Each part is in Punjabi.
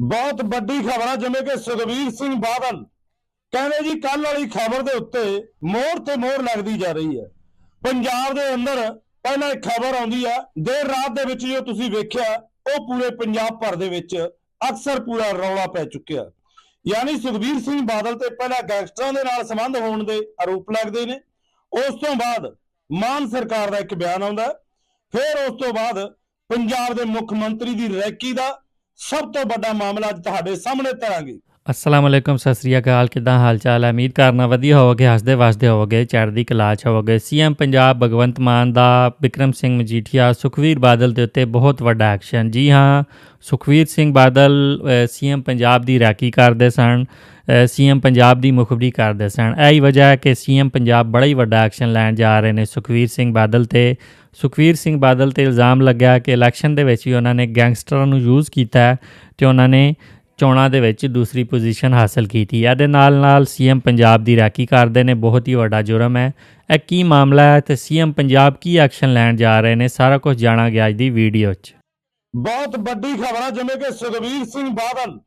ਬਹੁਤ ਵੱਡੀ ਖਬਰ ਆ ਜਿਵੇਂ ਕਿ ਸੁਖਬੀਰ ਸਿੰਘ ਬਾਦਲ ਕਹਿੰਦੇ ਜੀ ਕੱਲ ਵਾਲੀ ਖਬਰ ਦੇ ਉੱਤੇ ਮੋਹਰ ਤੇ ਮੋਹਰ ਲੱਗਦੀ ਜਾ ਰਹੀ ਹੈ। ਪੰਜਾਬ ਦੇ ਅੰਦਰ ਪਹਿਲਾਂ ਇੱਕ ਖਬਰ ਆਉਂਦੀ ਆ, ਦੇਰ ਰਾਤ ਦੇ ਵਿੱਚ ਜੋ ਤੁਸੀਂ ਵੇਖਿਆ, ਉਹ ਪੂਰੇ ਪੰਜਾਬ ਭਰ ਦੇ ਵਿੱਚ ਅਕਸਰ ਪੂਰਾ ਰੌਲਾ ਪੈ ਚੁੱਕਿਆ। ਯਾਨੀ ਸੁਖਬੀਰ ਸਿੰਘ ਬਾਦਲ ਤੇ ਪਹਿਲਾਂ ਗੈਂਗਸਟਰਾਂ ਦੇ ਨਾਲ ਸੰਬੰਧ ਹੋਣ ਦੇ ਆਰੋਪ ਲੱਗਦੇ ਨੇ। ਉਸ ਤੋਂ ਬਾਅਦ ਮਾਨ ਸਰਕਾਰ ਦਾ ਇੱਕ ਬਿਆਨ ਆਉਂਦਾ। ਫਿਰ ਉਸ ਤੋਂ ਬਾਅਦ ਪੰਜਾਬ ਦੇ ਮੁੱਖ ਮੰਤਰੀ ਦੀ ਰੈਕੀ ਦਾ ਸਭ ਤੋਂ ਵੱਡਾ ਮਾਮਲਾ ਅੱਜ ਤੁਹਾਡੇ ਸਾਹਮਣੇ ਧਰਾਂਗੇ ਅਸਲਾਮ ਅਲੈਕਮ ਸਤਿ ਸ੍ਰੀ ਅਕਾਲ, ਕਿਦਾਂ ਹਾਲ ਚਾਲ ਹੈ? ਉਮੀਦ ਕਰਨਾ ਵਧੀਆ ਹੋਵੋਗੇ, ਹੱਸਦੇ ਵਸਦੇ ਹੋਵੋਗੇ, ਚੜ੍ਹਦੀ ਕਲਾ ਚ ਹੋਵੋਗੇ। ਸੀਐਮ ਪੰਜਾਬ ਭਗਵੰਤ ਮਾਨ ਦਾ ਵਿਕਰਮ ਸਿੰਘ ਮਜੀਠੀਆ ਸੁਖਵੀਰ ਬਾਦਲ ਦੇ ਉੱਤੇ ਬਹੁਤ ਵੱਡਾ ਐਕਸ਼ਨ। ਜੀ ਹਾਂ, ਸੁਖਵੀਰ ਸਿੰਘ ਬਾਦਲ ਸੀਐਮ ਪੰਜਾਬ ਦੀ ਰਾਖੀ ਕਰਦੇ ਸਨ ਸੀਐਮ ਪੰਜਾਬ ਦੀ ਮੁਖਬਰੀ ਕਰਦੇ ਸਨ। ਇਹ ਵਜ੍ਹਾ ਹੈ ਕਿ ਸੀਐਮ ਪੰਜਾਬ ਬੜਾ ਹੀ ਵੱਡਾ ਐਕਸ਼ਨ ਲੈਣ ਜਾ ਰਹੇ ਨੇ ਸੁਖਵੀਰ ਸਿੰਘ ਬਾਦਲ ਤੇ। ਸੁਖਵੀਰ ਸਿੰਘ ਬਾਦਲ ਤੇ ਇਲਜ਼ਾਮ ਲੱਗਿਆ ਕਿ ਇਲੈਕਸ਼ਨ ਦੇ ਵਿੱਚ ਵੀ ਉਹਨਾਂ ਨੇ ਗੈਂਗਸਟਰਾਂ ਨੂੰ ਯੂਜ਼ ਕੀਤਾ ਹੈ ਤੇ ਉਹਨਾਂ ਨੇ ਚੋਣਾਂ ਦੇ ਵਿੱਚ ਦੂਸਰੀ ਪੋਜੀਸ਼ਨ ਹਾਸਲ ਕੀਤੀ ਇਹਦੇ ਨਾਲ ਨਾਲ ਸੀਐਮ ਪੰਜਾਬ ਦੀ ਰਾਖੀ ਕਰਦੇ ਨੇ, ਬਹੁਤ ਹੀ ਵੱਡਾ ਜੁਰਮ ਹੈ। ਇਹ ਕੀ ਮਾਮਲਾ ਹੈ ਤੇ ਸੀਐਮ ਪੰਜਾਬ ਕੀ ਐਕਸ਼ਨ ਲੈਣ ਜਾ ਰਹੇ ਨੇ, ਸਾਰਾ ਕੁਝ ਜਾਣਾਂਗੇ ਅੱਜ ਦੀ ਵੀਡੀਓ 'ਚ। ਬਹੁਤ ਵੱਡੀ ਖਬਰ ਆ, ਜਿਵੇਂ ਕਿ ਸੁਖਬੀਰ ਸਿੰਘ ਬਾਦਲ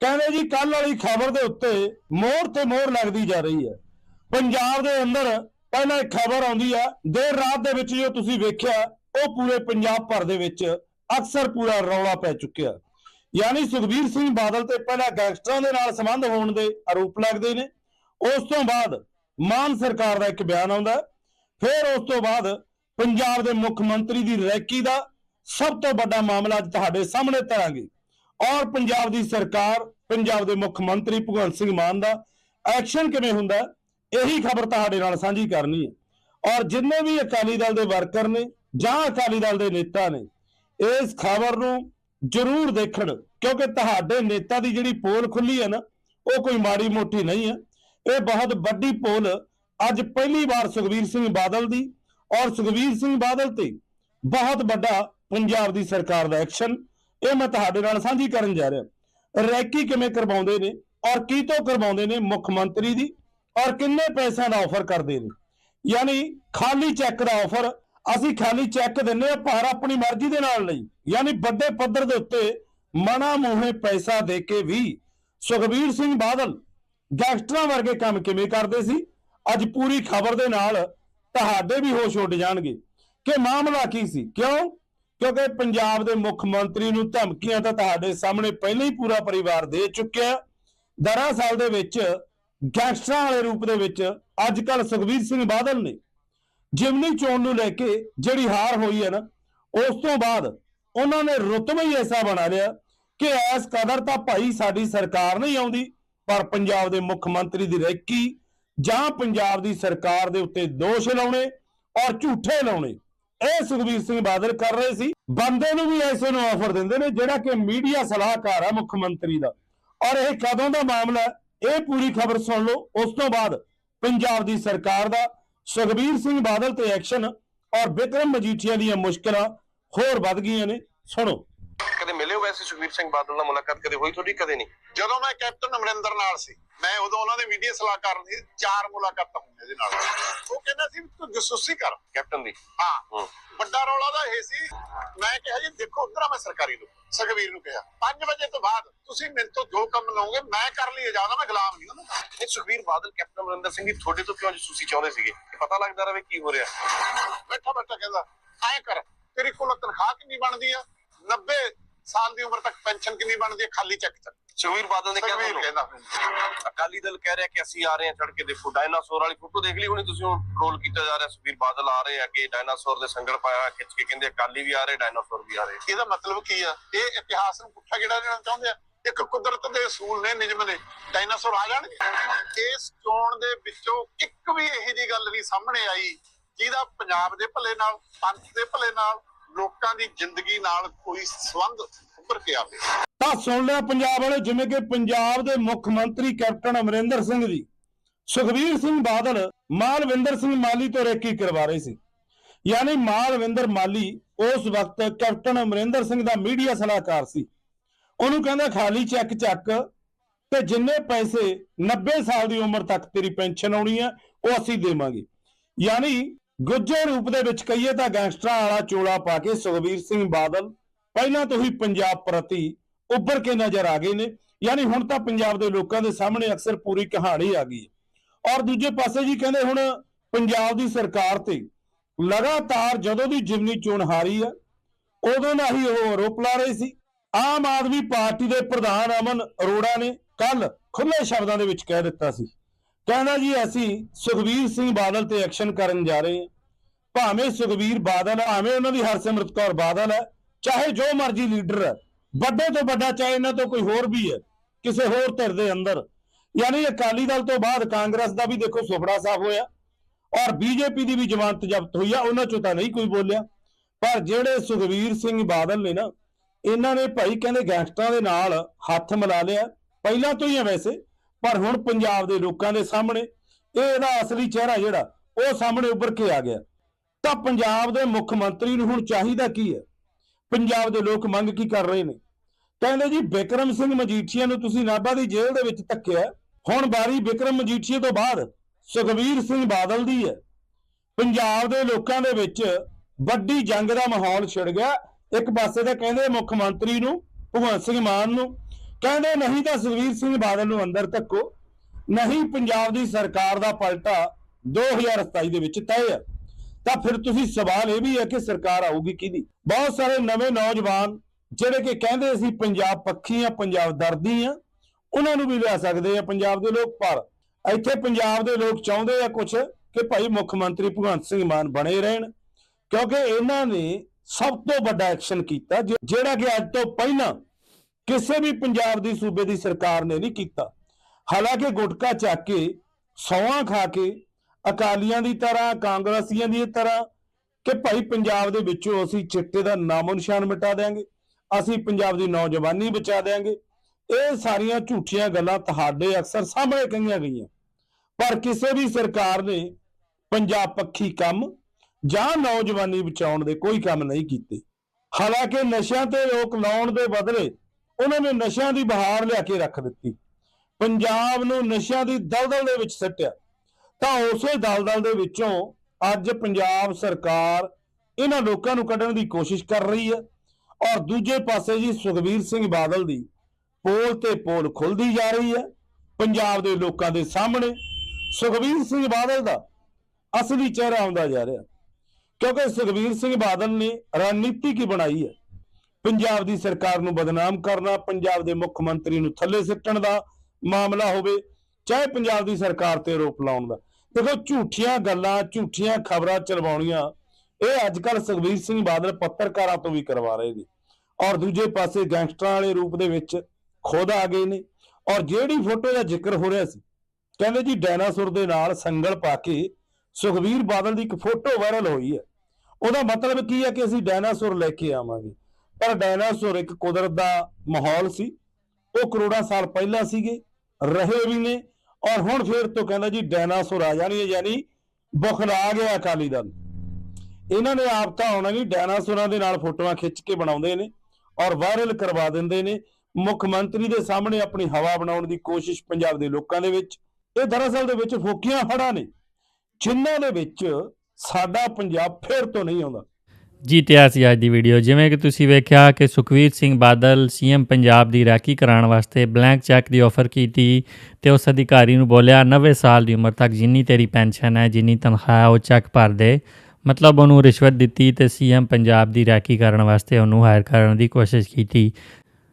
ਕਹਿੰਦੇ ਜੀ ਕੱਲ ਵਾਲੀ ਖਬਰ ਦੇ ਉੱਤੇ ਮੋਹਰ ਤੇ ਮੋਹਰ ਲੱਗਦੀ ਜਾ ਰਹੀ ਹੈ। ਪੰਜਾਬ ਦੇ ਅੰਦਰ ਪਹਿਲਾਂ ਇੱਕ ਖਬਰ ਆਉਂਦੀ ਆ, ਦੇਰ ਰਾਤ ਦੇ ਵਿੱਚ ਜੋ ਤੁਸੀਂ ਵੇਖਿਆ, ਉਹ ਪੂਰੇ ਪੰਜਾਬ ਭਰ ਦੇ ਵਿੱਚ ਅਕਸਰ ਪੂਰਾ ਰੌਲਾ ਪੈ ਚੁੱਕਿਆ। ਯਾਨੀ ਸੁਖਬੀਰ ਸਿੰਘ ਬਾਦਲ ਤੇ ਪਹਿਲਾਂ ਗੈਂਗਸਟਰਾਂ ਦੇ ਨਾਲ ਸੰਬੰਧ ਹੋਣ ਦੇ ਆਰੋਪ ਲੱਗਦੇ ਨੇ। ਉਸ ਤੋਂ ਬਾਅਦ ਮਾਨ ਸਰਕਾਰ ਦਾ ਇੱਕ ਬਿਆਨ ਆਉਂਦਾ। ਫਿਰ ਉਸ ਤੋਂ ਬਾਅਦ ਪੰਜਾਬ ਦੇ ਮੁੱਖ ਮੰਤਰੀ ਦੀ ਰੈਕੀ ਦਾ ਸਭ ਤੋਂ ਵੱਡਾ ਮਾਮਲਾ ਅੱਜ ਤੁਹਾਡੇ ਸਾਹਮਣੇ ਧਰਾਂਗੇ। ਔਰ ਪੰਜਾਬ ਦੀ ਸਰਕਾਰ, ਪੰਜਾਬ ਦੇ ਮੁੱਖ ਮੰਤਰੀ ਭਗਵੰਤ ਸਿੰਘ ਮਾਨ ਦਾ ਐਕਸ਼ਨ ਕਿਵੇਂ ਹੁੰਦਾ? ਇਹੀ ਖਬਰ ਤੁਹਾਡੇ ਨਾਲ ਸਾਂਝੀ ਕਰਨੀ ਹੈ। ਔਰ ਜਿੰਨੇ ਵੀ ਅਕਾਲੀ ਦਲ ਦੇ ਵਰਕਰ ਨੇ ਜਾਂ ਅਕਾਲੀ ਦਲ ਦੇ ਨੇਤਾ ਨੇ, ਇਸ ਖਬਰ ਨੂੰ ਜ਼ਰੂਰ ਦੇਖਣ, ਕਿਉਂਕਿ ਤੁਹਾਡੇ ਨੇਤਾ ਦੀ ਜਿਹੜੀ ਪੋਲ ਖੁੱਲੀ ਹੈ ਨਾ, ਉਹ ਕੋਈ ਮਾੜੀ ਮੋਟੀ ਨਹੀਂ ਹੈ। ਇਹ ਬਹੁਤ ਵੱਡੀ ਪੋਲ ਅੱਜ ਪਹਿਲੀ ਵਾਰ ਸੁਖਬੀਰ ਸਿੰਘ ਬਾਦਲ ਦੀ, ਔਰ ਸੁਖਬੀਰ ਸਿੰਘ ਬਾਦਲ ਤੇ ਬਹੁਤ ਵੱਡਾ ਪੰਜਾਬ ਦੀ ਸਰਕਾਰ ਦਾ ਐਕਸ਼ਨ ਇਹ ਮੈਂ ਤੁਹਾਡੇ ਨਾਲ ਸਾਂਝੀ ਕਰਨ ਜਾ ਰਿਹਾ। ਰੈਕੀ ਕਿਵੇਂ ਕਰਵਾਉਂਦੇ ਨੇ, ਔਰ ਕੀ ਤੋਂ ਕਰਵਾਉਂਦੇ ਨੇ ਮੁੱਖ ਮੰਤਰੀ ਦੀ ਔਰ ਕਿੰਨੇ ਪੈਸਿਆਂ ਦਾ ਆਫਰ ਕਰਦੇ ਨੇ? ਯਾਨੀ ਖਾਲੀ ਚੈੱਕ ਦਾ ਆਫਰ ਅਸੀਂ ਖਾਲੀ ਚੈੱਕ ਦਿੰਨੇ ਆ ਪਰ ਆਪਣੀ ਮਰਜ਼ੀ ਦੇ ਨਾਲ ਨਹੀਂ। ਯਾਨੀ ਵੱਡੇ ਪੱਧਰ ਦੇ ਉੱਤੇ ਮਨਾ ਮੋਹੇ ਪੈਸਾ ਦੇ ਕੇ ਵੀ ਸੁਖਬੀਰ ਸਿੰਘ ਬਾਦਲ ਗੈਂਗਸਟਰਾਂ ਵਰਗੇ ਕੰਮ ਕਿਵੇਂ ਕਰਦੇ ਸੀ? ਅੱਜ ਪੂਰੀ ਖਬਰ ਦੇ ਨਾਲ ਤੁਹਾਡੇ ਵੀ ਹੋਸ਼ ਉੱਡ ਜਾਣਗੇ ਕਿ ਮਾਮਲਾ ਕੀ ਸੀ? ਕਿਉਂ? ਕਿਉਂਕਿ ਪੰਜਾਬ ਦੇ ਮੁੱਖ ਮੰਤਰੀ ਨੂੰ ਧਮਕੀਆਂ ਤਾਂ ਤੁਹਾਡੇ ਸਾਹਮਣੇ ਪਹਿਲਾਂ ਹੀ ਪੂਰਾ ਪਰਿਵਾਰ ਦੇ ਚੁੱਕਿਆ। ਦਰਅਸਲ ਦੇ ਵਿੱਚ ਗੈਂਗਸਟਰਾਂ ਵਾਲੇ ਰੂਪ ਦੇ ਵਿੱਚ ਅੱਜ ਕੱਲ ਸੁਖਬੀਰ ਸਿੰਘ ਬਾਦਲ ਨੇ ਜਿਮਨੀ ਚੋਣ ਨੂੰ ਲੈ ਕੇ ਜਿਹੜੀ ਹਾਰ ਹੋਈ ਹੈ ਨਾ, ਉਸ ਤੋਂ ਬਾਅਦ ਉਹਨਾਂ ਨੇ ਰੁਤਬਾ ਹੀ ਐਸਾ ਬਣਾ ਲਿਆ ਕਿ ਐਸ ਕਦਰ ਤਾਂ ਭਾਈ ਸਾਡੀ ਸਰਕਾਰ ਨਹੀਂ ਆਉਂਦੀ, ਪਰ ਪੰਜਾਬ ਦੇ ਮੁੱਖ ਮੰਤਰੀ ਦੀ ਰੈਕੀ ਜਾਂ ਪੰਜਾਬ ਦੀ ਸਰਕਾਰ ਦੇ ਉੱਤੇ ਦੋਸ਼ ਲਾਉਣੇ ਔਰ ਝੂਠੇ ਲਾਉਣੇ, ਇਹ ਸੁਖਬੀਰ ਸਿੰਘ ਬਾਦਲ ਕਰ ਰਹੇ ਸੀ ਬੰਦੇ ਨੂੰ ਵੀ ਐਸੇ ਨੂੰ ਆਫਰ ਦਿੰਦੇ ਨੇ ਜਿਹੜਾ ਕਿ ਮੀਡੀਆ ਸਲਾਹਕਾਰ ਹੈ ਮੁੱਖ ਮੰਤਰੀ ਦਾ ਔਰ ਇਹ ਕਦੋਂ ਦਾ ਮਾਮਲਾ ਹੈ? ਇਹ ਪੂਰੀ ਖਬਰ ਸੁਣ ਲਓ। ਉਸ ਤੋਂ ਬਾਅਦ ਪੰਜਾਬ ਦੀ ਸਰਕਾਰ ਦਾ ਸੁਖਬੀਰ ਸਿੰਘ ਬਾਦਲ ਤੇ ਐਕਸ਼ਨ ਔਰ ਵਿਕਰਮ ਮਜੀਠੀਆ ਦੀਆਂ ਮੁਸ਼ਕਲਾਂ ਹੋਰ ਵੱਧ ਗਈਆਂ ਨੇ। ਸੁਣੋ। ਕਦੇ ਮਿਲੇ ਹੋ ਵੈਸੇ ਸੁਖਬੀਰ ਸਿੰਘ ਬਾਦਲ ਨਾਲ ਮੁਲਾਕਾਤ? ਕਦੇ ਹੋਈ ਤੁਹਾਡੀ? ਕਦੇ ਨਹੀਂ? ਜਦੋਂ ਮੈਂ ਕੈਪਟਨ ਅਮਰਿੰਦਰ ਨਾਲ ਸੀ ਮੈਂ ਉਦੋਂ ਉਹਨਾਂ ਦੇ ਮੀਡੀਆ ਸਲਾਹਕਾਰ ਸੀ ਚਾਰ ਮੁਲਾਕਾਤਾਂ ਹੋਈਆਂ ਇਹਦੇ ਨਾਲ। ਉਹ ਕਹਿੰਦਾ ਸੀ ਤੂੰ ਜਸੂਸੀ ਕਰ। ਕੈਪਟਨ ਦੀ? ਹਾਂ। ਵੱਡਾ ਰੌਲਾ ਦਾ ਇਹ ਸੀ ਮੈਂ ਕਿਹਾ ਜੀ ਦੇਖੋ ਉਧਰ ਮੈਂ ਸਰਕਾਰੀ ਨੂੰ ਸਗਵੀਰ ਨੂੰ ਕਿਹਾ। 5 ਵਜੇ ਤੋਂ ਬਾਅਦ ਤੁਸੀਂ ਮੇਰੇ ਤੋਂ ਜੋ ਕੰਮ ਲਓਗੇ ਮੈਂ ਕਰ ਲਈ ਇਜਾਜ਼ਤ ਮੈਂ ਗੁਲਾਮ ਨਹੀਂ ਉਹਨਾਂ ਦਾ। ਨਹੀਂ ਸੁਖਬੀਰ ਬਾਦਲ ਕੈਪਟਨ ਅਮਰਿੰਦਰ ਸਿੰਘ ਜੀ ਤੁਹਾਡੇ ਤੋਂ ਕਿਉਂ ਜਸੂਸੀ ਚਾਹੁੰਦੇ ਸੀਗੇ? ਪਤਾ ਲੱਗਦਾ ਰਵੇ ਕੀ ਹੋ ਰਿਹਾ? ਬੈਠਾ ਬੈਠਾ ਕਹਿੰਦਾ ਐ ਕਰ ਤੇਰੀ ਕੋਲ ਤਨਖਾਹ ਕਿੰਨੀ ਬਣਦੀ ਆ? 90 ਸਾਲ ਦੀ ਉਮਰ ਤੱਕ ਪੈਨਸ਼ਨ ਕਿੰਨੀ ਬਣਦੀ ਆ ਖਾਲੀ ਚੈੱਕ ਚੱਕ ਸੁਖਬੀਰ ਬਾਦਲ ਨੇ ਕਿਹਾ ਤੁਹਾਨੂੰ ਅਕਾਲੀ ਦਲ ਕਹਿ ਰਿਹਾ ਕਿ ਅਸੀਂ ਆ ਰਹੇ ਹਾਂ ਚੜ ਕੇ ਦੇਖੋ। ਡਾਇਨਾਸੌਰ ਵਾਲੀ ਫੋਟੋ ਦੇਖ ਲਈ ਹੋਣੀ ਤੁਸੀਂ ਹੁਣ? ਰੋਲ ਕੀਤਾ ਜਾ ਰਿਹਾ। ਸੁਖਬੀਰ ਬਾਦਲ ਆ ਰਹੇ ਆ ਕਿ ਡਾਇਨਾਸੌਰ ਦੇ ਸੰਗਲ ਪਾਇਆ ਖਿੱਚ ਕੇ ਕਹਿੰਦੇ ਅਕਾਲੀ ਵੀ ਆ ਰਹੇ ਡਾਇਨਾਸੌਰ ਵੀ ਆ ਰਹੇ। ਇਹਦਾ ਮਤਲਬ ਕੀ ਆ? ਇਹ ਇਤਿਹਾਸ ਨੂੰ ਪੁੱਠਾ ਜਿਹੜਾ ਦੇਣਾ ਚਾਹੁੰਦੇ ਆ? ਇੱਕ ਕੁਦਰਤ ਦੇ ਅਸੂਲ ਨੇ ਨਿਯਮ ਨੇ। ਡਾਇਨਾਸੌਰ ਆ ਜਾਣਗੇ? ਇਸ ਚੋਣ ਦੇ ਵਿੱਚੋਂ ਇੱਕ ਵੀ ਇਹੋ ਜੀ ਗੱਲ ਨਹੀਂ ਸਾਹਮਣੇ ਆਈ ਜਿਹਦਾ ਪੰਜਾਬ ਦੇ ਭਲੇ ਨਾਲ ਪੰਥ ਦੇ ਭਲੇ ਨਾਲ ਲੋਕਾਂ ਦੀ ਜ਼ਿੰਦਗੀ ਨਾਲ ਕੋਈ ਸੰਬੰਧ ਉੱਭਰ ਕੇ ਆਵੇ। ਤਾਂ ਸੁਣ ਲਿਆ ਪੰਜਾਬ ਵਾਲੇ, ਜਿਵੇਂ ਕਿ ਪੰਜਾਬ ਦੇ ਮੁੱਖ ਮੰਤਰੀ ਕੈਪਟਨ ਅਮਰਿੰਦਰ ਸਿੰਘ ਜੀ, ਸੁਖਬੀਰ ਸਿੰਘ ਬਾਦਲ ਮਾਲਵਿੰਦਰ ਸਿੰਘ ਮਾਲੀ ਤੋਂ ਰੇਕੀ ਕਰਵਾ ਰਹੇ ਸੀ। ਯਾਨੀ ਮਾਲਵਿੰਦਰ ਮਾਲੀ ਉਸ ਵਕਤ ਕੈਪਟਨ ਅਮਰਿੰਦਰ ਸਿੰਘ ਦਾ ਮੀਡੀਆ ਸਲਾਹਕਾਰ ਸੀ। ਉਹਨੂੰ ਕਹਿੰਦਾ, ਖਾਲੀ ਚੈੱਕ ਚੱਕ ਤੇ ਜਿੰਨੇ ਪੈਸੇ 90 ਸਾਲ ਦੀ ਉਮਰ ਤੱਕ ਤੇਰੀ ਪੈਨਸ਼ਨ ਆਉਣੀ ਹੈ ਉਹ ਅਸੀਂ ਦੇਵਾਂਗੇ। ਯਾਨੀ ਗੁੱਜੇ ਰੂਪ ਦੇ ਵਿੱਚ ਕਹੀਏ ਤਾਂ ਗੈਂਗਸਟਰਾਂ ਵਾਲਾ ਚੋਲਾ ਪਾ ਕੇ ਸੁਖਬੀਰ ਸਿੰਘ ਬਾਦਲ ਪਹਿਲਾਂ ਤੋਂ ਹੀ ਪੰਜਾਬ ਪ੍ਰਤੀ ਉੱਭਰ ਕੇ ਨਜ਼ਰ ਆ ਗਏ ਨੇ। ਯਾਨੀ ਹੁਣ ਤਾਂ ਪੰਜਾਬ ਦੇ ਲੋਕਾਂ ਦੇ ਸਾਹਮਣੇ ਅਕਸਰ ਪੂਰੀ ਕਹਾਣੀ ਆ ਗਈ ਹੈ। ਔਰ ਦੂਜੇ ਪਾਸੇ ਜੀ ਕਹਿੰਦੇ ਹੁਣ ਪੰਜਾਬ ਦੀ ਸਰਕਾਰ ਤੇ ਲਗਾਤਾਰ ਜਦੋਂ ਦੀ ਜਿਮਨੀ ਚੋਣ ਹਾਰੀ ਆ ਉਦੋਂ ਨਾਲ ਹੀ ਉਹ ਆਰੋਪ ਲਾ ਰਹੇ ਸੀ। ਆਮ ਆਦਮੀ ਪਾਰਟੀ ਦੇ ਪ੍ਰਧਾਨ ਅਮਨ ਅਰੋੜਾ ਨੇ ਕੱਲ ਖੁੱਲੇ ਸ਼ਬਦਾਂ ਦੇ ਵਿੱਚ ਕਹਿ ਦਿੱਤਾ ਸੀ। ਕਹਿੰਦਾ ਜੀ, ਅਸੀਂ ਸੁਖਬੀਰ ਸਿੰਘ ਬਾਦਲ ਤੇ ਐਕਸ਼ਨ ਕਰਨ ਜਾ ਰਹੇ ਹਾਂ। ਭਾਵੇਂ ਸੁਖਬੀਰ ਬਾਦਲ ਭਾਵੇਂ ਉਹਨਾਂ ਦੀ ਹਰਸਿਮਰਤ ਕੌਰ ਬਾਦਲ ਹੈ ਚਾਹੇ ਜੋ ਮਰਜ਼ੀ ਲੀਡਰ ਹੈ ਵੱਡੇ ਤੋਂ ਵੱਡਾ ਚਾਹੇ ਇਹਨਾਂ ਤੋਂ ਕੋਈ ਹੋਰ ਵੀ ਹੈ ਕਿਸੇ ਹੋਰ ਧਿਰ ਦੇ ਅੰਦਰ। ਯਾਨੀ ਅਕਾਲੀ ਦਲ ਤੋਂ ਬਾਅਦ ਕਾਂਗਰਸ ਦਾ ਵੀ ਦੇਖੋ ਸੁਪੜਾ ਸਾਫ਼ ਹੋਇਆ ਔਰ ਬੀਜੇਪੀ ਦੀ ਵੀ ਜ਼ਮਾਨਤ ਜ਼ਬਤ ਹੋਈ ਆ, ਉਹਨਾਂ ਚੋਂ ਤਾਂ ਨਹੀਂ ਕੋਈ ਬੋਲਿਆ। ਪਰ ਜਿਹੜੇ ਸੁਖਵੀਰ ਸਿੰਘ ਬਾਦਲ ਨੇ ਨਾ, ਇਹਨਾਂ ਨੇ ਭਾਈ ਕਹਿੰਦੇ ਗੈਂਗਸਟਰਾਂ ਦੇ ਨਾਲ ਹੱਥ ਮਿਲਾ ਲਿਆ। ਪਹਿਲਾਂ ਤੋਂ ਹੀ ਆ ਵੈਸੇ। ਪਰ ਹੁਣ ਪੰਜਾਬ ਦੇ ਲੋਕਾਂ ਦੇ ਸਾਹਮਣੇ ਇਹ ਇਹਦਾ ਅਸਲੀ ਚਿਹਰਾ ਜਿਹੜਾ, ਉਹ ਸਾਹਮਣੇ ਉੱਭਰ ਕੇ ਆ ਗਿਆ। ਤਾਂ ਪੰਜਾਬ ਦੇ ਮੁੱਖ ਮੰਤਰੀ ਨੂੰ ਹੁਣ ਚਾਹੀਦਾ ਕੀ ਹੈ? ਪੰਜਾਬ ਦੇ ਲੋਕ ਮੰਗ ਕੀ ਕਰ ਰਹੇ ਨੇ? ਕਹਿੰਦੇ ਜੀ, ਬਿਕਰਮ ਸਿੰਘ ਮਜੀਠੀਆ ਨੂੰ ਤੁਸੀਂ ਨਾਭਾ ਦੀ ਜੇਲ੍ਹ ਦੇ ਵਿੱਚ ਧੱਕਿਆ। ਹੁਣ ਬਾਰੀ ਬਿਕਰਮ ਮਜੀਠੀਆ ਤੋਂ ਬਾਅਦ ਸੁਖਬੀਰ ਸਿੰਘ ਬਾਦਲ ਦੀ ਹੈ। ਪੰਜਾਬ ਦੇ ਲੋਕਾਂ ਦੇ ਵਿੱਚ ਵੱਡੀ ਜੰਗ ਦਾ ਮਾਹੌਲ ਛਿੜ ਗਿਆ। ਇੱਕ ਪਾਸੇ ਤਾਂ ਕਹਿੰਦੇ ਮੁੱਖ ਮੰਤਰੀ ਨੂੰ, ਭਗਵੰਤ ਸਿੰਘ ਮਾਨ ਨੂੰ ਕਹਿੰਦੇ ਨਹੀਂ ਤਾਂ ਸੁਖਬੀਰ ਸਿੰਘ ਬਾਦਲ ਨੂੰ ਅੰਦਰ ਧੱਕੋ, ਨਹੀਂ ਪੰਜਾਬ ਦੀ ਸਰਕਾਰ ਦਾ ਪਲਟਾ 2027 ਦੇ ਵਿੱਚ ਤੈਅ ਹੈ ਤਾਂ ਫਿਰ ਤੁਸੀਂ ਸਵਾਲ ਇਹ ਵੀ ਹੈ ਕਿ ਸਰਕਾਰ ਆਊਗੀ ਕਿਹਦੀ ਬਹੁਤ ਸਾਰੇ ਨਵੇਂ ਨੌਜਵਾਨ ਜਿਹੜੇ ਕਿ ਕਹਿੰਦੇ ਅਸੀਂ ਪੰਜਾਬ ਪੱਖੀ ਆ, ਪੰਜਾਬ ਦਰਦੀ ਆ, ਉਹਨਾਂ ਨੂੰ ਵੀ ਲਿਆ ਸਕਦੇ ਆ ਪੰਜਾਬ ਦੇ ਲੋਕ ਪਰ ਇੱਥੇ ਪੰਜਾਬ ਦੇ ਲੋਕ ਚਾਹੁੰਦੇ ਆ ਕੁਝ ਕਿ ਭਾਈ ਮੁੱਖ ਮੰਤਰੀ ਭਗਵੰਤ ਸਿੰਘ ਮਾਨ ਬਣੇ ਰਹਿਣ, ਕਿਉਂਕਿ ਇਹਨਾਂ ਨੇ ਸਭ ਤੋਂ ਵੱਡਾ ਐਕਸ਼ਨ ਕੀਤਾ ਜਿਹੜਾ ਕਿ ਅੱਜ ਤੋਂ ਪਹਿਲਾਂ ਕਿਸੇ ਵੀ ਪੰਜਾਬ ਦੀ ਸੂਬੇ ਦੀ ਸਰਕਾਰ ਨੇ ਨਹੀਂ ਕੀਤਾ। ਹਾਲਾਂਕਿ ਗੁਟਕਾ ਚੱਕ ਕੇ, ਸੌਆਂ ਖਾ ਕੇ, ਅਕਾਲੀਆਂ ਦੀ ਤਰ੍ਹਾਂ, ਕਾਂਗਰਸੀਆਂ ਦੀ ਤਰ੍ਹਾਂ ਕਿ ਭਾਈ ਪੰਜਾਬ ਦੇ ਵਿੱਚੋਂ ਅਸੀਂ ਚਿੱਟੇ ਦਾ ਨਾਮੋ ਨਿਸ਼ਾਨ ਮਿਟਾ ਦੇਾਂਗੇ ਅਸੀਂ ਪੰਜਾਬ ਦੀ ਨੌਜਵਾਨੀ ਬਚਾ ਦੇਾਂਗੇ ਇਹ ਸਾਰੀਆਂ ਝੂਠੀਆਂ ਗੱਲਾਂ ਤੁਹਾਡੇ ਅਕਸਰ ਸਾਹਮਣੇ ਕਹੀਆਂ ਗਈਆਂ। ਪਰ ਕਿਸੇ ਵੀ ਸਰਕਾਰ ਨੇ ਪੰਜਾਬ ਪੱਖੀ ਕੰਮ ਜਾਂ ਨੌਜਵਾਨੀ ਬਚਾਉਣ ਦੇ ਕੋਈ ਕੰਮ ਨਹੀਂ ਕੀਤੇ। ਹਾਲਾਂਕਿ ਨਸ਼ਿਆਂ ਤੇ ਰੋਕ ਲਾਉਣ ਦੇ ਬਦਲੇ ਉਹਨਾਂ ਨੇ ਨਸ਼ਿਆਂ ਦੀ ਬਹਾਰ ਲਿਆ ਕੇ ਰੱਖ ਦਿੱਤੀ। ਪੰਜਾਬ ਨੂੰ ਨਸ਼ਿਆਂ ਦੀ ਦਲਦਲ ਦੇ ਵਿੱਚ ਸੱਟਿਆ। ਤਾਂ ਉਸੇ ਦਲਦਲ ਦੇ ਵਿੱਚੋਂ ਅੱਜ ਪੰਜਾਬ ਸਰਕਾਰ ਇਹਨਾਂ ਲੋਕਾਂ ਨੂੰ ਕੱਢਣ ਦੀ ਕੋਸ਼ਿਸ਼ ਕਰ ਰਹੀ ਹੈ ਔਰ ਦੂਜੇ ਪਾਸੇ ਜੀ ਸੁਖਬੀਰ ਸਿੰਘ ਬਾਦਲ ਦੀ ਪੋਲ ਤੇ ਪੋਲ ਖੁੱਲਦੀ ਜਾ ਰਹੀ ਹੈ। ਪੰਜਾਬ ਦੇ ਲੋਕਾਂ ਦੇ ਸਾਹਮਣੇ ਸੁਖਬੀਰ ਸਿੰਘ ਬਾਦਲ ਦਾ ਅਸਲੀ ਚਿਹਰਾ ਆਉਂਦਾ ਜਾ ਰਿਹਾ। ਕਿਉਂਕਿ ਸੁਖਬੀਰ ਸਿੰਘ ਬਾਦਲ ਨੇ ਰਣਨੀਤੀ ਕੀ ਬਣਾਈ ਹੈ? ਪੰਜਾਬ ਦੀ ਸਰਕਾਰ ਨੂੰ ਬਦਨਾਮ ਕਰਨਾ, ਪੰਜਾਬ ਦੇ ਮੁੱਖ ਮੰਤਰੀ ਨੂੰ ਥੱਲੇ ਸਿੱਟਣ ਦਾ ਮਾਮਲਾ ਹੋਵੇ, ਚਾਹੇ ਪੰਜਾਬ ਦੀ ਸਰਕਾਰ ਤੇ ਆਰੋਪ ਲਾਉਣ ਦਾ। ਦੇਖੋ, ਝੂਠੀਆਂ ਗੱਲਾਂ, ਝੂਠੀਆਂ ਖਬਰਾਂ ਚਲਵਾਉਣੀਆਂ ਇਹ ਅੱਜ ਕੱਲ ਸੁਖਬੀਰ ਸਿੰਘ ਬਾਦਲ ਪੱਤਰਕਾਰਾਂ ਤੋਂ ਵੀ ਕਰਵਾ ਰਹੇ ਨੇ। ਔਰ ਦੂਜੇ ਪਾਸੇ ਗੈਂਗਸਟਰਾਂ ਵਾਲੇ ਰੂਪ ਦੇ ਵਿੱਚ ਖੁਦ ਆ ਗਏ ਨੇ। ਔਰ ਜਿਹੜੀ ਫੋਟੋ ਦਾ ਜ਼ਿਕਰ ਹੋ ਰਿਹਾ ਸੀ, ਕਹਿੰਦੇ ਜੀ ਡਾਇਨਾਸੌਰ ਦੇ ਨਾਲ ਸੰਗਲ ਪਾ ਕੇ ਸੁਖਬੀਰ ਬਾਦਲ ਦੀ ਇੱਕ ਫੋਟੋ ਵਾਇਰਲ ਹੋਈ ਹੈ। ਉਹਦਾ ਮਤਲਬ ਕੀ ਹੈ ਕਿ ਅਸੀਂ ਡਾਇਨਾਸੌਰ ਲੈ ਕੇ ਆਵਾਂਗੇ? ਪਰ ਡਾਇਨਾਸੌਰ ਇੱਕ ਕੁਦਰਤ ਦਾ ਮਾਹੌਲ ਸੀ। ਉਹ ਕਰੋੜਾਂ ਸਾਲ ਪਹਿਲਾਂ ਸੀਗੇ, ਰਹੇ ਵੀ ਨੇ ਔਰ ਹੁਣ ਫੇਰ ਤੋਂ ਕਹਿੰਦਾ ਜੀ ਡਾਇਨਾਸੌਰ ਆ ਜਾਣੀ ਹੈ, ਯਾਨੀ ਬੁਖਲਾ ਗਿਆ ਅਕਾਲੀ ਦਲ। ਇਹਨਾਂ ਨੇ ਆਪ ਤਾਂ ਆਉਣਾ ਨਹੀਂ ਡਾਇਨਾਸੌਰਾਂ ਦੇ ਨਾਲ ਫੋਟੋਆਂ ਖਿੱਚ ਕੇ ਬਣਾਉਂਦੇ ਨੇ ਔਰ ਵਾਇਰਲ ਕਰਵਾ ਦਿੰਦੇ ਨੇ। ਮੁੱਖ ਮੰਤਰੀ ਦੇ ਸਾਹਮਣੇ ਆਪਣੀ ਹਵਾ ਬਣਾਉਣ ਦੀ ਕੋਸ਼ਿਸ਼ ਪੰਜਾਬ ਦੇ ਲੋਕਾਂ ਦੇ ਵਿੱਚ। ਇਹ ਦਰਅਸਲ ਦੇ ਵਿੱਚ ਫੋਕੀਆਂ ਫੜਾਂ ਨੇ। ਜਿਨ੍ਹਾਂ ਦੇ ਵਿੱਚ ਸਾਡਾ ਪੰਜਾਬ ਫੇਰ ਤੋਂ ਨਹੀਂ ਆਉਂਦਾ। ਜੀ ਤੇ ਸੀ ਅੱਜ ਦੀ ਵੀਡੀਓ ਜਿਵੇਂ ਕਿ ਤੁਸੀਂ ਵੇਖਿਆ ਕਿ ਸੁਖਵੀਰ ਸਿੰਘ ਬਾਦਲ ਸੀਐਮ ਪੰਜਾਬ ਦੀ ਰਾਖੀ ਕਰਾਉਣ ਵਾਸਤੇ ਬਲੈਂਕ ਚੈੱਕ ਦੀ ਆਫਰ ਕੀਤੀ ਤੇ ਉਸ ਅਧਿਕਾਰੀ ਨੂੰ ਬੋਲਿਆ 90 ਸਾਲ ਦੀ ਉਮਰ ਤੱਕ ਜਿੰਨੀ ਤੇਰੀ ਪੈਨਸ਼ਨ ਹੈ, ਜਿੰਨੀ ਤਨਖਾਹ ਹੈ, ਉਹ ਚੈੱਕ ਭਰ ਦੇ। ਮਤਲਬ ਉਹਨੂੰ ਰਿਸ਼ਵਤ ਦਿੱਤੀ ਤੇ ਸੀਐਮ ਪੰਜਾਬ ਦੀ ਰਾਖੀ ਕਰਨ ਵਾਸਤੇ ਉਹਨੂੰ ਹਾਇਰ ਕਰਨ ਦੀ ਕੋਸ਼ਿਸ਼ ਕੀਤੀ।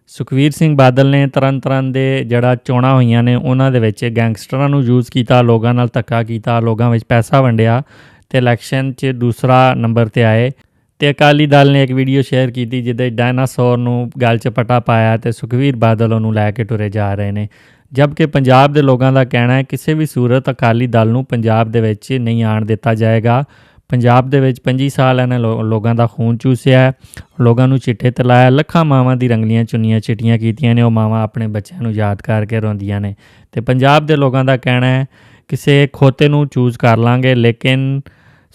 ਸੁਖਵੀਰ ਸਿੰਘ ਬਾਦਲ ਨੇ ਤਰਨ ਤਰਨ ਦੇ ਜਿਹੜਾ ਚੋਣਾਂ ਹੋਈਆਂ ਨੇ, ਉਹਨਾਂ ਦੇ ਵਿੱਚ ਗੈਂਗਸਟਰਾਂ ਨੂੰ ਯੂਜ਼ ਕੀਤਾ, ਲੋਕਾਂ ਨਾਲ ਧੱਕਾ ਕੀਤਾ, ਲੋਕਾਂ ਵਿੱਚ ਪੈਸਾ ਵੰਡਿਆ ਤੇ ਇਲੈਕਸ਼ਨ 'ਚ ਦੂਸਰਾ ਨੰਬਰ ਤੇ ਆਏ। ਤੇ ਅਕਾਲੀ ਦਲ ਨੇ ਇੱਕ ਵੀਡੀਓ ਸ਼ੇਅਰ ਕੀਤੀ ਜਿਹਦੇ ਡਾਇਨਾਸੌਰ ਨੂੰ ਗਲ 'ਚ ਪਟਾ ਪਾਇਆ ਤੇ ਸੁਖਵੀਰ ਬਾਦਲ ਉਹਨੂੰ ਲੈ ਕੇ ਟੁਰੇ ਜਾ ਰਹੇ ਨੇ। ਜਦਕਿ ਪੰਜਾਬ ਦੇ ਲੋਕਾਂ ਦਾ ਕਹਿਣਾ ਹੈ, ਕਿਸੇ ਵੀ ਸੂਰਤ ਅਕਾਲੀ ਦਲ ਨੂੰ ਪੰਜਾਬ ਦੇ ਵਿੱਚ ਨਹੀਂ ਆਣ ਦਿੱਤਾ ਜਾਏਗਾ। ਪੰਜਾਬ ਦੇ ਵਿੱਚ 25 ਸਾਲ ਇਹਨਾਂ ਲੋਕਾਂ ਦਾ ਖੂਨ ਚੂਸਿਆ ਲੋਕਾਂ ਨੂੰ ਚਿੱਟੇ ਤਲਾਇਆ, ਲੱਖਾਂ ਮਾਵਾਂ ਦੀ ਰੰਗਲੀਆਂ ਚੁੰਨੀਆਂ ਚਿੱਟੀਆਂ ਕੀਤੀਆਂ ਨੇ, ਉਹ ਮਾਵਾਂ ਆਪਣੇ ਬੱਚਿਆਂ ਨੂੰ ਯਾਦ ਕਰਕੇ ਰੋਂਦੀਆਂ ਨੇ। ਤੇ ਪੰਜਾਬ ਦੇ ਲੋਕਾਂ ਦਾ ਕਹਿਣਾ ਹੈ, ਕਿਸੇ ਖੋਤੇ ਨੂੰ ਚੂਜ਼ ਕਰ ਲਾਂਗੇ, ਲੇਕਿਨ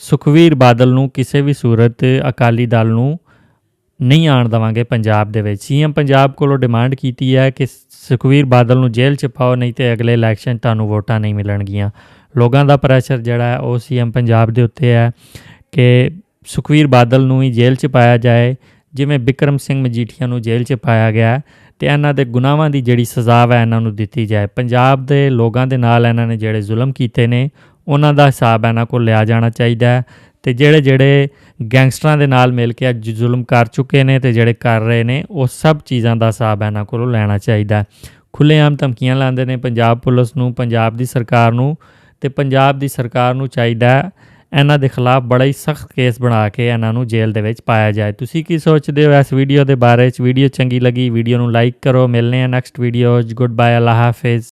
ਸੁਖਵੀਰ ਬਾਦਲ ਨੂੰ ਕਿਸੇ ਵੀ ਸੂਰਤ ਅਕਾਲੀ ਦਲ ਨੂੰ ਨਹੀਂ ਆਣ ਦਵਾਂਗੇ ਪੰਜਾਬ ਦੇ ਵਿੱਚ। ਸੀਐਮ ਪੰਜਾਬ ਕੋਲੋਂ ਡਿਮਾਂਡ ਕੀਤੀ ਹੈ ਕਿ ਸੁਖਵੀਰ ਬਾਦਲ ਨੂੰ ਜੇਲ੍ਹ 'ਚ ਪਾਓ, ਨਹੀਂ ਤੇ ਅਗਲੇ ਇਲੈਕਸ਼ਨ ਤੁਹਾਨੂੰ ਵੋਟਾਂ ਨਹੀਂ ਮਿਲਣਗੀਆਂ। ਲੋਕਾਂ ਦਾ ਪ੍ਰੈਸ਼ਰ ਜਿਹੜਾ ਹੈ, ਉਹ ਸੀਐਮ ਪੰਜਾਬ ਦੇ ਉੱਤੇ ਹੈ ਕਿ ਸੁਖਵੀਰ ਬਾਦਲ ਨੂੰ ਹੀ ਜੇਲ੍ਹ 'ਚ ਪਾਇਆ ਜਾਏ, ਜਿਵੇਂ ਬਿਕਰਮ ਸਿੰਘ ਮਜੀਠੀਆ ਨੂੰ ਜੇਲ੍ਹ 'ਚ ਪਾਇਆ ਗਿਆ ਹੈ ਤੇ ਇਹਨਾਂ ਦੇ ਗੁਨਾਹਾਂ ਦੀ ਜਿਹੜੀ ਸਜ਼ਾ ਹੈ ਇਹਨਾਂ ਨੂੰ ਦਿੱਤੀ ਜਾਏ। ਪੰਜਾਬ ਦੇ ਲੋਕਾਂ ਦੇ ਨਾਲ ਇਹਨਾਂ ਨੇ ਜਿਹੜੇ ਜ਼ੁਲਮ ਕੀਤੇ ਨੇ ਉਹਨਾਂ ਦਾ ਹਿਸਾਬ ਇਹਨਾਂ ਕੋਲ ਲਿਆ ਜਾਣਾ ਚਾਹੀਦਾ ਹੈ। ਤੇ ਜਿਹੜੇ ਜਿਹੜੇ ਗੈਂਗਸਟਰਾਂ ਦੇ ਨਾਲ ਮਿਲ ਕੇ ਅੱਜ ਜ਼ੁਲਮ ਕਰ ਚੁੱਕੇ ਨੇ ਤੇ ਜਿਹੜੇ ਕਰ ਰਹੇ ਨੇ, ਉਹ ਸਭ ਚੀਜ਼ਾਂ ਦਾ ਹਿਸਾਬ ਇਹਨਾਂ ਕੋਲੋਂ ਲੈਣਾ ਚਾਹੀਦਾ ਹੈ। ਖੁੱਲ੍ਹੇਆਮ ਧਮਕੀਆਂ ਲਾਉਂਦੇ ਨੇ, ਪੰਜਾਬ ਪੁਲਿਸ ਨੂੰ, ਪੰਜਾਬ ਦੀ ਸਰਕਾਰ ਨੂੰ ਤੇ ਪੰਜਾਬ ਦੀ ਸਰਕਾਰ ਨੂੰ ਚਾਹੀਦਾ ਹੈ ਇਹਨਾਂ ਦੇ ਖਿਲਾਫ ਬੜਾ ਹੀ ਸਖਤ ਕੇਸ ਬਣਾ ਕੇ ਇਹਨਾਂ ਨੂੰ ਜੇਲ੍ਹ ਦੇ ਵਿੱਚ ਪਾਇਆ ਜਾਏ। ਤੁਸੀਂ ਕੀ ਸੋਚਦੇ ਹੋ ਇਸ ਵੀਡੀਓ ਦੇ ਬਾਰੇ? ਚ ਵੀਡੀਓ ਚੰਗੀ ਲੱਗੀ, ਵੀਡੀਓ ਨੂੰ ਲਾਈਕ ਕਰੋ। ਮਿਲਨੇ ਆ ਨੈਕਸਟ ਵੀਡੀਓਜ਼ ਗੁੱਡ ਬਾਏ ਅੱਲਾ ਹਾਫਿਜ਼।